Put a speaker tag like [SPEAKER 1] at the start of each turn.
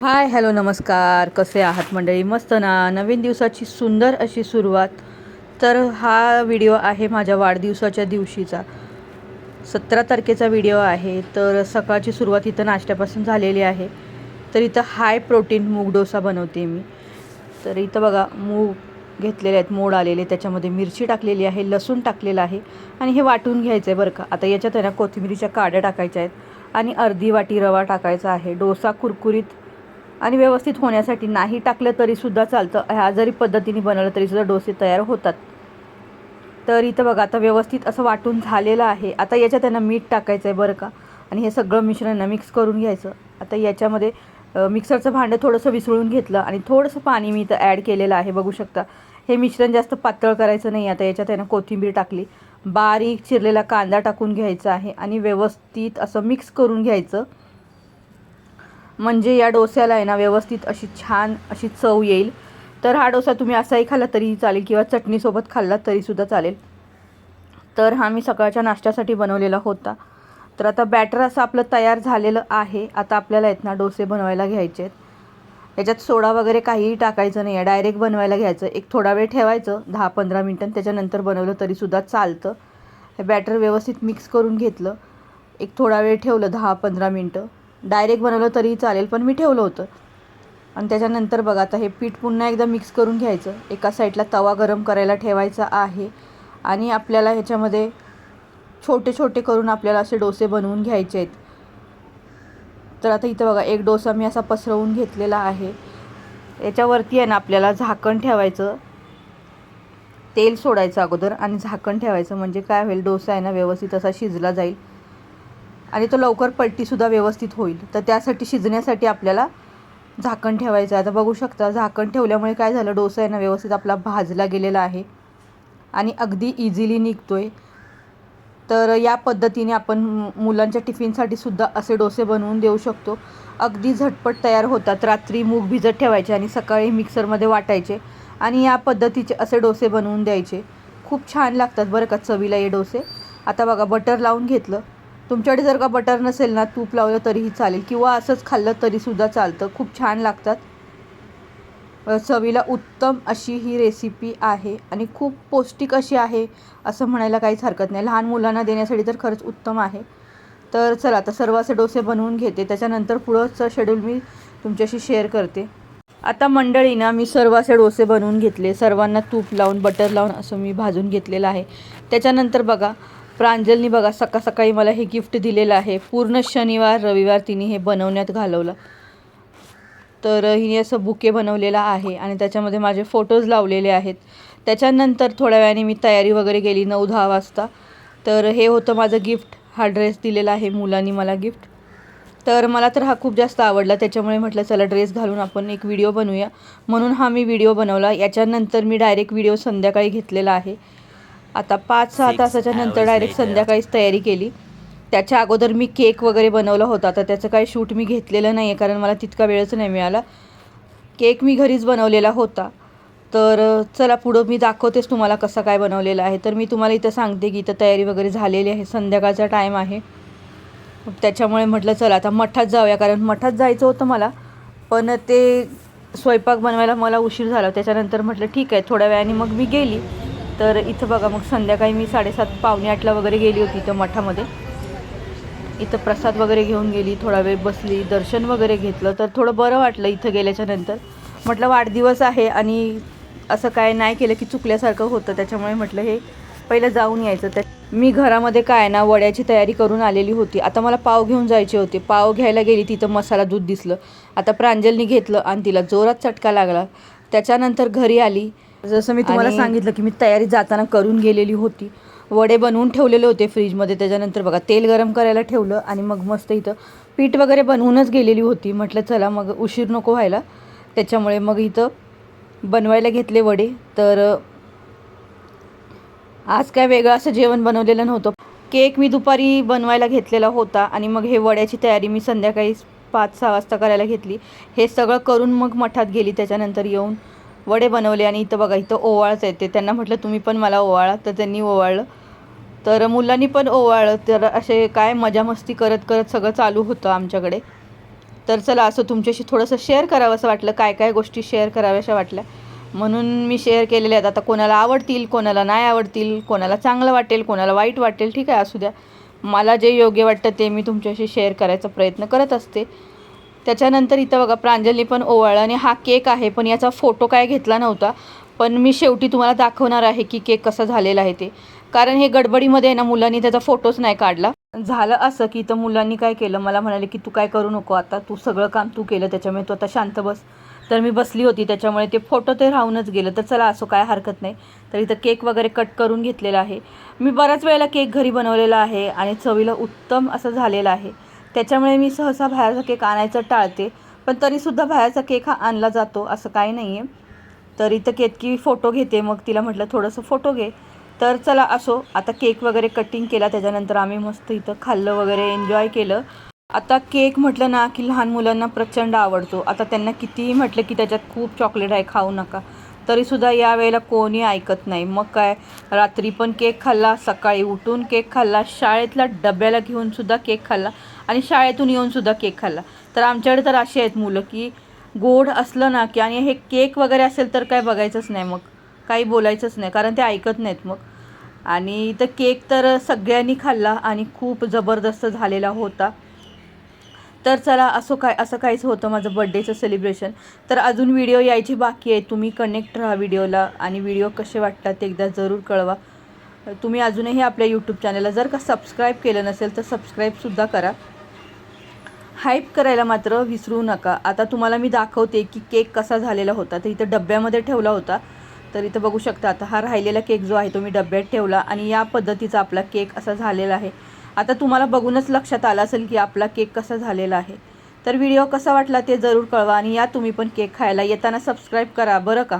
[SPEAKER 1] Hi hello नमस्कार. कसे आहात मंडळी? मस्त ना? नवीन दिवसाची सुंदर अशी सुरुवात. तर हा व्हिडिओ आहे माझ्या वाढदिवसाच्या दिवशीचा. सतरा तारखेचा व्हिडिओ आहे तर सकाळची सुरुवात इथं नाश्त्यापासून झालेली आहे. तर इथं हाय प्रोटीन मूग डोसा बनवते मी. तर इथं बघा मूग घेतलेले आहेत मोड आलेले त्याच्यामध्ये मिरची टाकलेली आहे लसूण टाकलेलं आहे आणि हे वाटून घ्यायचं आहे बरं का. आता याच्यात आहे ना कोथिंबिरीच्या काड्या टाकायच्या आहेत आणि अर्धी वाटी रवा टाकायचा आहे. डोसा कुरकुरीत आणि व्यवस्थित होण्यासाठी नाही टाकलं तरीसुद्धा चालतं. ह्या जरी पद्धतीने बनवलं तरीसुद्धा डोसे तयार होतात. तर इथं बघा आता व्यवस्थित असं वाटून झालेलं आहे. आता याच्यात त्यांना मीठ टाकायचं आहे बरं का? आणि हे सगळं मिश्रण मिक्स करून घ्यायचं. आता याच्यामध्ये मिक्सरचं भांडं थोडंसं विसळून घेतलं आणि थोडंसं पाणी मी इथं ॲड केलेलं आहे बघू शकता. हे मिश्रण जास्त पातळ करायचं नाही आता याच्यात त्यानं कोथिंबीर टाकली. बारीक चिरलेला कांदा टाकून घ्यायचा आहे आणि व्यवस्थित असं मिक्स करून घ्यायचं. म्हणजे या डोस्याला आहे ना व्यवस्थित अशी छान अशी चव येईल. तर हा डोसा तुम्ही असाही खाल्ला तरीही चालेल किंवा चटणीसोबत खाल्ला तरीसुद्धा चालेल. तर हा मी सकाळच्या नाश्त्यासाठी बनवलेला होता. तर आता बॅटर असं आपलं तयार झालेलं आहे. आता आपल्याला आहेत ना डोसे बनवायला घ्यायचे आहेत. याच्यात सोडा वगैरे काहीही टाकायचं नाही आहे डायरेक्ट बनवायला घ्यायचं. एक थोडा वेळ ठेवायचं दहा पंधरा मिनटं त्याच्यानंतर बनवलं तरीसुद्धा चालतं. हे बॅटर व्यवस्थित मिक्स करून घेतलं. एक थोडा वेळ ठेवलं दहा पंधरा मिनटं. डायरेक्ट बनवलं तरीही चालेल पण मी ठेवलं होतं. आणि त्याच्यानंतर बघा आता हे पीठ पुन्हा एकदा मिक्स करून घ्यायचं. एका साईडला तवा गरम करायला ठेवायचा आहे. आणि आपल्याला ह्याच्यामध्ये छोटे छोटे करून आपल्याला असे डोसे बनवून घ्यायचे आहेत. तर आता इथं बघा एक डोसा मी असा पसरवून घेतलेला आहे. याच्यावरती आहे ना आपल्याला झाकण ठेवायचं. तेल सोडायचं अगोदर आणि झाकण ठेवायचं. म्हणजे काय होईल डोसा आहे ना व्यवस्थित असा शिजला जाईल. आणि तो लवकर पलटीसुद्धा व्यवस्थित होईल. तर त्यासाठी शिजण्यासाठी आपल्याला झाकण ठेवायचं आहे. आता बघू शकता झाकण ठेवल्यामुळे काय झालं? डोसा आहे ना व्यवस्थित आपला भाजला गेलेला आहे. आणि अगदी इझिली निघतो आहे तर या पद्धतीने आपण मुलांच्या टिफिनसाठी सुद्धा असे डोसे बनवून देऊ शकतो. अगदी झटपट तयार होतात. रात्री मूग भिजत ठेवायचे आणि सकाळी मिक्सरमध्ये वाटायचे आणि या पद्धतीचे असे डोसे बनवून द्यायचे. खूप छान लागतात बरं का चवीला हे डोसे. आता बघा बटर लावून घेतलं. तुमच्याकडे जर का बटर नसेल ना तूप लावलं तरीही चालेल. किंवा असंच खाल्लं तरीसुद्धा चालतं. खूप छान लागतात. चवीला उत्तम अशी ही रेसिपी आहे. आणि खूप पौष्टिक अशी आहे असं म्हणायला काहीच हरकत नाही. लहान मुलांना देण्यासाठी तर खरंच उत्तम आहे. तर चला आता सर्व असे डोसे बनवून घेते. त्याच्यानंतर पुढंचं शेड्यूल मी तुमच्याशी शेअर करते. आता मंडळीना मी सर्व असे डोसे बनवून घेतले. सर्वांना तूप लावून बटर लावून असं मी भाजून घेतलेलं आहे. त्याच्यानंतर बघा प्रांजलनी बघा सकाळ सकाळी मला हे गिफ्ट दिलेलं आहे. पूर्ण शनिवार रविवार तिने हे बनवण्यात घालवलं. तर हिने असं बुके बनवलेला आहे आणि त्याच्यामध्ये माझे फोटोज लावलेले आहेत. त्याच्यानंतर थोड्या वेळाने मी तयारी वगैरे केली नऊ दहा वाजता. तर हे होतं माझं गिफ्ट हा ड्रेस दिलेला आहे मुलांनी मला गिफ्ट तर मला तर हा खूप जास्त आवडला. त्याच्यामुळे म्हटलं चला ड्रेस घालून आपण एक व्हिडिओ बनवूया. म्हणून हा मी व्हिडिओ बनवला. याच्यानंतर मी डायरेक्ट व्हिडिओ संध्याकाळी घेतलेला आहे. आता पाच सहा तासाच्या नंतर डायरेक्ट. संध्याकाळीच तयारी केली. त्याच्या अगोदर मी केक वगैरे बनवला होता तर त्याचं काही शूट मी घेतलेलं नाही आहे कारण मला तितका वेळच नाही मिळाला. केक मी घरीच बनवलेला होता. तर चला पुढं मी दाखवतेच तुम्हाला कसं काय बनवलेलं आहे. तर मी तुम्हाला इथं सांगते की इथं तयारी वगैरे झालेली आहे. संध्याकाळचा टाईम आहे. त्याच्यामुळे म्हटलं चला आता मठात जाऊया कारण मठात जायचं होतं मला पण ते स्वयंपाक बनवायला मला उशीर झाला. त्याच्यानंतर म्हटलं ठीक आहे थोड्या वेळाने मग मी गेली. तर इथं बघा मग संध्याकाळी मी साडेसात पावणे आठला वगैरे गेली होती इथं मठामध्ये. इथं प्रसाद वगैरे घेऊन गेली थोडा वेळ बसली दर्शन वगैरे घेतलं. तर थोडं बरं वाटलं इथं गेल्याच्यानंतर. म्हटलं वाढदिवस आहे आणि असं काय नाही केलं की चुकल्यासारखं होतं. त्याच्यामुळे म्हटलं हे पहिलं जाऊन यायचं. त्या मी घरामध्ये काय ना वड्याची तयारी करून आलेली होती. आता मला पाव घेऊन जायचे होते. पाव घ्यायला गेली तिथं मसाला दूध दिसलं. आता प्रांजलनी घेतलं आणि तिला जोरात चटका लागला. त्याच्यानंतर घरी आली. जसं मी तुम्हाला सांगितलं की मी तयारी जाताना करून गेलेली होती. वडे बनवून ठेवलेले होते फ्रीजमध्ये. त्याच्यानंतर बघा तेल गरम करायला ठेवलं आणि मग मस्त इथं पीठ वगैरे बनवूनच गेलेली होती. म्हटलं चला मग उशीर नको व्हायला. त्याच्यामुळे मग इथं बनवायला घेतले वडे. तर आज काय वेगळं असं जेवण बनवलेलं नव्हतं. केक मी दुपारी बनवायला घेतलेला होता आणि मग हे वड्याची तयारी मी संध्याकाळी पाच सहा वाजता करायला घेतली. हे सगळं करून मग मठात गेली. त्याच्यानंतर येऊन वडे बनवले आणि इथं बघा इथं ओवाळच येते त्यांना म्हटलं तुम्ही पण मला ओवाळा. तर त्यांनी ओवाळलं. तर मुलांनी पण ओवाळलं. तर असे काय मजा मस्ती करत करत सगळं चालू होतं आमच्याकडे. तर चला असं तुमच्याशी थोडंसं शेअर करावं असं वाटलं. काय काय गोष्टी शेअर कराव्याशा वाटल्या. म्हणून मी शेअर केलेल्या आहेत. आता कोणाला आवडतील कोणाला नाही आवडतील कोणाला चांगलं वाटेल कोणाला वाईट वाटेल ठीक आहे असू द्या. मला जे योग्य वाटतं ते मी तुमच्याशी शेअर करायचा प्रयत्न करत असते. त्याच्यानंतर इथं बघा प्रांजली पण ओवाळला आणि हा केक आहे पण याचा फोटो काय घेतला नव्हता. पण मी शेवटी तुम्हाला दाखवणार आहे की केक कसा झालेला आहे ते. कारण हे गडबडीमध्ये आहे ना मुलांनी त्याचा फोटोच नाही काढला. झालं असं की इथं मुलांनी काय केलं? मला म्हणाले की तू काय करू नको आता तू सगळं काम तू केलं त्याच्यामुळे तू आता शांत बस. तर मी बसली होती त्याच्यामुळे ते फोटो ते राहूनच गेलं. तर चला असं काय हरकत नाही. तर इथं केक वगैरे कट करून घेतलेला आहे. मी बऱ्याच वेळेला केक घरी बनवलेला आहे आणि चवीला उत्तम असं झालेलं आहे. त्याच्यामुळे मी सहसा बाहेरचा केक आणायचं टाळते. पण तरीसुद्धा बाहेरचा केक हा आणला जातो असं काही नाही आहे तर इथं केतकी फोटो घेते मग तिला म्हटलं थोडंसं फोटो घे. तर चला असो आता केक वगैरे कटिंग केला त्याच्यानंतर आम्ही मस्त इथं खाल्लं वगैरे एन्जॉय केलं. आता केक म्हटलं ना की लहान मुलांना प्रचंड आवडतो. आता त्यांना कितीही म्हटलं की त्याच्यात खूप चॉकलेट आहे खाऊ नका. तरीसुद्धा या वेळेला कोणी ऐकत नाही. मग काय? रात्री पण केक खाल्ला सकाळी उठून केक खाल्ला शाळेतला डब्याला घेऊन सुद्धा केक खाल्ला आणि शाळेतून येऊनसुद्धा केक खाल्ला. तर आमच्याकडे तर अशी आहेत मुलं की गोड असलं ना की आणि हे केक वगैरे असेल तर काय बघायचंच नाही मग. काही बोलायचंच नाही कारण ते ऐकत नाहीत मग. आणि तर केक तर सगळ्यांनी खाल्ला आणि खूप जबरदस्त झालेला होता. तर चला असं काय असं काहीच होतं माझं बड्डेचं सेलिब्रेशन तर अजून व्हिडिओ यायची बाकी आहे. तुम्ही कनेक्ट राहा व्हिडिओला आणि व्हिडिओ कसे वाटतात ते एकदा जरूर कळवा. तुम्ही अजूनही आपल्या यूट्यूब चॅनलला जर का सबस्क्राईब केलं नसेल तर सबस्क्राईबसुद्धा करा. हाईप करायला मात्र विसरू नका. आता तुम्हाला मी दाखवते की केक कसा झालेला होता. तर इथं डब्यामध्ये ठेवला होता. तर इथं बघू शकता आता हा राहिलेला केक जो आहे तो मी डब्यात ठेवला आणि या पद्धतीचा आपला केक असा झालेला आहे. आता तुम्हाला बघूनच लक्षात आलं असेल की आपला केक कसा झालेला आहे. तर व्हिडिओ कसा वाटला ते जरूर कळवा आणि या तुम्ही पण केक खायला. येताना सबस्क्राईब करा. बरं का?